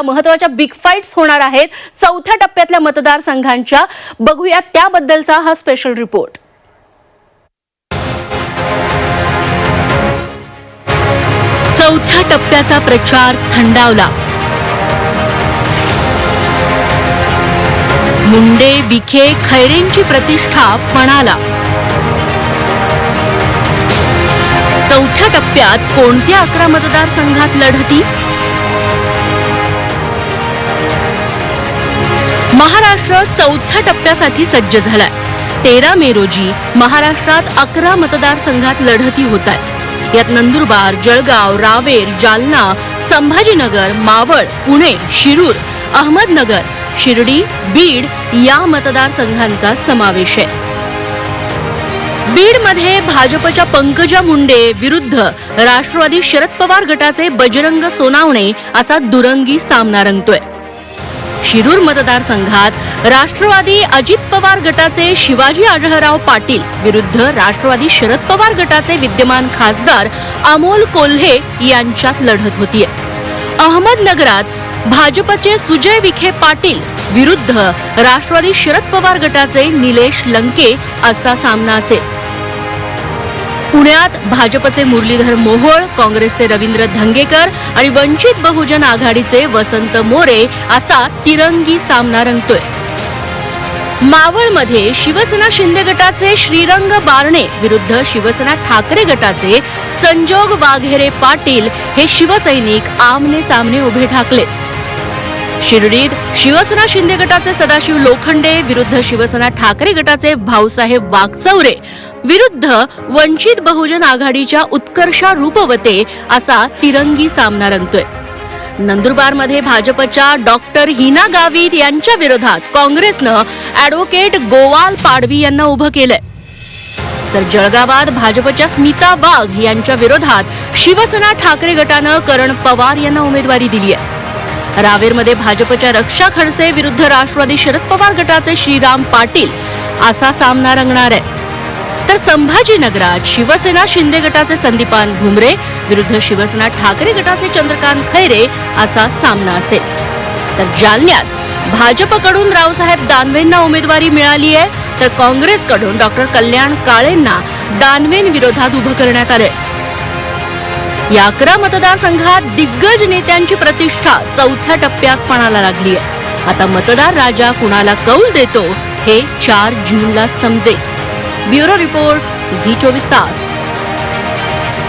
ज्या महत्त्वाच्या big fights होणार आहेत. चौथ्या टप्प्यातल्या मतदारसंघांच्या. बघूया त्याबद्दलचा हा स्पेशल रिपोर्ट चौथ्या टप्प्याचा प्रचार थंडावला. मुंडे विखे खैरेंची प्रतिष्ठा पणाला चौथ्या टप्प्यात कोणत्या अकरा मतदारसंघात लढती? महाराष्ट्र चौथ्या टप्प्यासाठी सज्ज झालाय. तेरा मे रोजी महाराष्ट्रात अकरा मतदारसंघात लढती होत आहेत यात नंदुरबार जळगाव रावेर जालना संभाजीनगर मावळ पुणे शिरूर अहमदनगर शिर्डी बीड या मतदारसंघांचा समावेश आहे. बीडमध्ये भाजपच्या पंकजा मुंडे विरुद्ध राष्ट्रवादी शरद पवार गटाचे बजरंग सोनावणे असा दुरंगी सामना रंगतोय. शिरूर मतदारसंघात राष्ट्रवादी अजित पवार गटाचे शिवाजी आढळराव पाटील विरुद्ध राष्ट्रवादी शरद पवार गटाचे विद्यमान खासदार अमोल कोल्हे यांच्यात लढत होतीये. अहमदनगरात भाजपचे सुजय विखे पाटील विरुद्ध राष्ट्रवादी शरद पवार गटाचे निलेश लंके असा सामना असेल. पुण्यात भाजपचे मुरलीधर मोहोळ काँग्रेसचे रवींद्र धंगेकर आणि वंचित बहुजन आघाडीचे वसंत मोरे असा तिरंगी सामना रंगतोय. मावळमध्ये शिवसेना शिंदे गटाचे श्रीरंग बारणे विरुद्ध शिवसेना ठाकरे गटाचे संजोग वाघेरे पाटील हे शिवसैनिक आमने सामने उभे ठाकले. शिर्डीत शिवसेना शिंदे गटाचे सदाशिव लोखंडे विरुद्ध शिवसेना ठाकरे गटाचे भाऊसाहेब वागचौरे विरुद्ध वंचित बहुजन आघाडीच्या उत्कर्षा रूपवते असा तिरंगी सामना रंगतोय. नंदुरबारमध्ये भाजपच्या डॉक्टर हिना गावित यांच्या विरोधात काँग्रेसनं ॲडव्होकेट गोवाल पाडवी यांना उभं केलंय. तर जळगावात भाजपच्या स्मिता वाघ यांच्या विरोधात शिवसेना ठाकरे गटानं करण पवार यांना उमेदवारी दिली आहे रावेरमध्ये भाजपच्या रक्षा खडसे विरुद्ध राष्ट्रवादी शरद पवार गटाचे श्रीराम पाटील असा सामना रंगणार आहे. तर संभाजीनगरात शिवसेना शिंदे गटाचे संदीपान भुमरे विरुद्ध शिवसेना ठाकरे गटाचे चंद्रकांत खैरे असा सामना असेल. तर जालन्यात भाजपकडून रावसाहेब दानवेंना उमेदवारी मिळाली आहे. तर काँग्रेसकडून डॉक्टर कल्याण काळेंना दानवेंविरोधात उभं करण्यात आलंय. या अकरा मतदारसंघात दिग्गज नेत्यांची प्रतिष्ठा चौथ्या टप्प्यात पणाला लागली आहे आता मतदार राजा कुणाला कौल देतो हे चार जूनला समजेल. ब्युरो रिपोर्ट झी चोवीस तास.